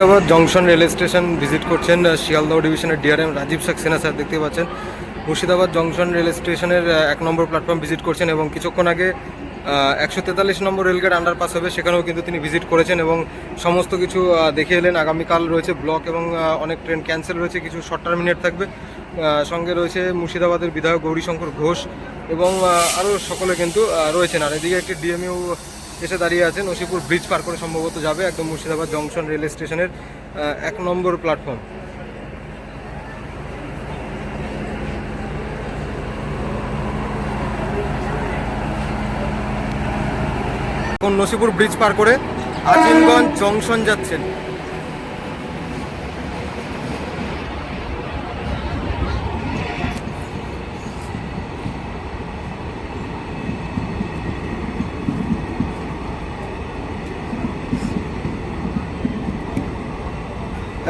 Junction rail station visit করছেন শিয়ালদহ ডিভিশনের DRM Rajib Saxena sir দেখতে পাচ্ছেন। মুর্শিদাবাদ জংশন রেল স্টেশনের এক নম্বর প্ল্যাটফর্ম ভিজিট করছেন এবং কিছুক্ষণ আগে একশো তেতাল্লিশ নম্বর রেলগেট আন্ডারপাস হবে, সেখানেও কিন্তু তিনি ভিজিট করেছেন এবং সমস্ত কিছু দেখে এলেন। আগামীকাল রয়েছে ব্লক এবং অনেক ট্রেন ক্যান্সেল রয়েছে, কিছু শর্ট টার্মিনেট থাকবে। সঙ্গে রয়েছে মুর্শিদাবাদের বিধায়ক গৌরীশঙ্কর ঘোষ এবং আরও সকলে কিন্তু রয়েছেন। আর এদিকে একটি ডিএমইউ এসে দাঁড়িয়ে আছে নসিপুর ব্রিজ পার করে সম্ভবত যাবে একদম মুর্শিদাবাদ জংশন রেল স্টেশনের এক নম্বর প্ল্যাটফর্ম এখন নসিপুর ব্রিজ পার করে আজিমগঞ্জ জংশন যাচ্ছেন।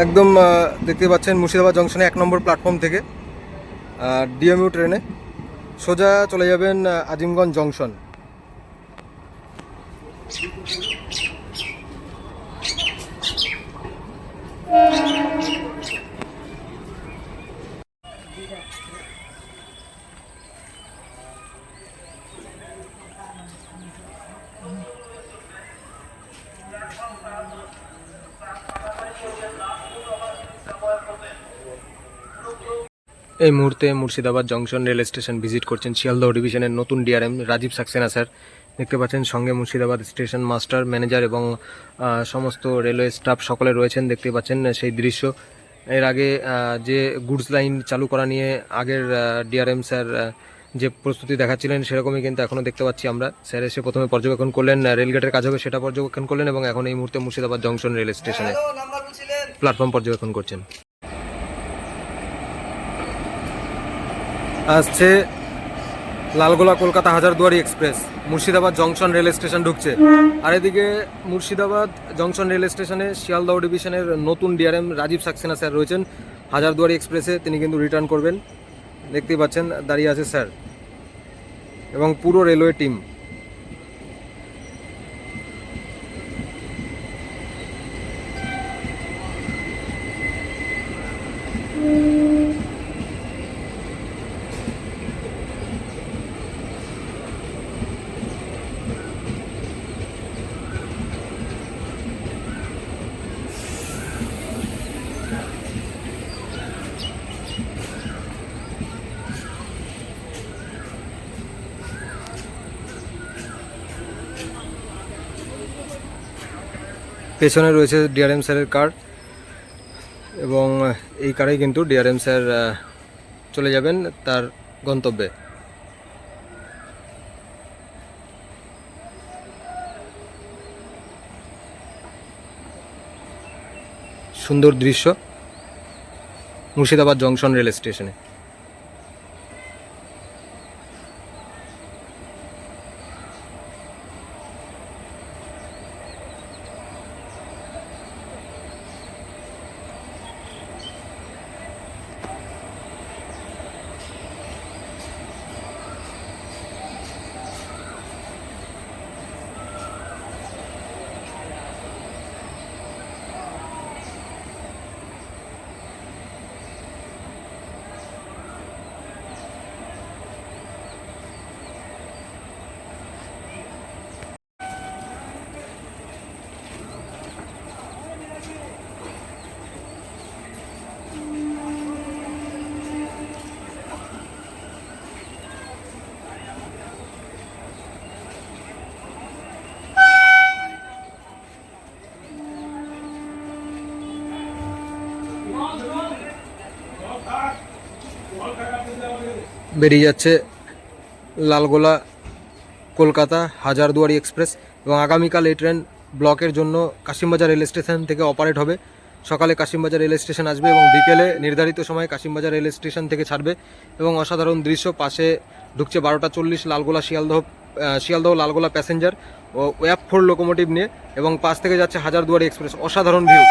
একদম দেখতে পাচ্ছেন মুর্শিদাবাদ জংশনে এক নম্বর প্ল্যাটফর্ম থেকে ডিএমইউ ট্রেনে সোজা চলে যাবেন আজিমগঞ্জ জংশন। এই মুহূর্তে Murshidabad junction rail station visit করছেন শিয়ালদহ ডিভিশনের নতুন ডিআরএম রাজীব সাক্সেনা স্যার। দেখতে পাচ্ছেন সঙ্গে মুর্শিদাবাদ স্টেশন মাস্টার ম্যানেজার এবং সমস্ত রেলওয়ে স্টাফ সকলে রয়েছেন। দেখতে পাচ্ছেন সেই দৃশ্য। এর আগে যে গুডস লাইন চালু করা নিয়ে আগের ডিআরএম স্যার যে প্রস্তুতি দেখাচ্ছিলেন সেরকমই কিন্তু এখনও দেখতে পাচ্ছি আমরা। স্যার এসে প্রথমে পর্যবেক্ষণ করলেন রেলগেটের কাজ হবে সেটা পর্যবেক্ষণ করলেন এবং এখন এই মুহূর্তে মুর্শিদাবাদ জংশন রেল স্টেশনে প্ল্যাটফর্ম পর্যবেক্ষণ করছেন। আসছে Lalgola Kolkata Hazarduari express, Murshidabad junction rail station ঢুকছে। আর এদিকে মুর্শিদাবাদ জংশন রেল স্টেশনে শিয়ালদহ ডিভিশনের নতুন ডিআরএম রাজীব সাক্সেনা স্যার রয়েছেন। হাজারদুয়ারি এক্সপ্রেসে তিনি কিন্তু রিটার্ন করবেন। দেখতেই পাচ্ছেন, দাঁড়িয়ে আছে স্যার। এবং পুরো রেলওয়ে টিম পেছনে রয়েছে ডিআরএম স্যারের কার এবং এই কারেই কিন্তু ডিআরএম স্যার চলে যাবেন তার গন্তব্যে। সুন্দর দৃশ্য মুর্শিদাবাদ জংশন রেল স্টেশনে। বেরিয়ে যাচ্ছে লালগোলা, কলকাতা, হাজারদুয়ারি এক্সপ্রেস এবং আগামীকাল এই ট্রেন ব্লকের জন্য কাশিমবাজার রেল স্টেশন থেকে অপারেট হবে। সকালে কাশিমবাজার রেল স্টেশন আসবে এবং বিকেলে নির্ধারিত সময়ে কাশিমবাজার রেল স্টেশন থেকে ছাড়বে এবং অসাধারণ দৃশ্য, পাশে ঢুকছে বারোটা চল্লিশ লালগোলা শিয়ালদহ শিয়ালদহ লালগোলা প্যাসেঞ্জার ও ওয়াপ ফোর লোকোমোটিভ নিয়ে এবং পাশ থেকে যাচ্ছে হাজারদুয়ারি এক্সপ্রেস। অসাধারণ ভিউ।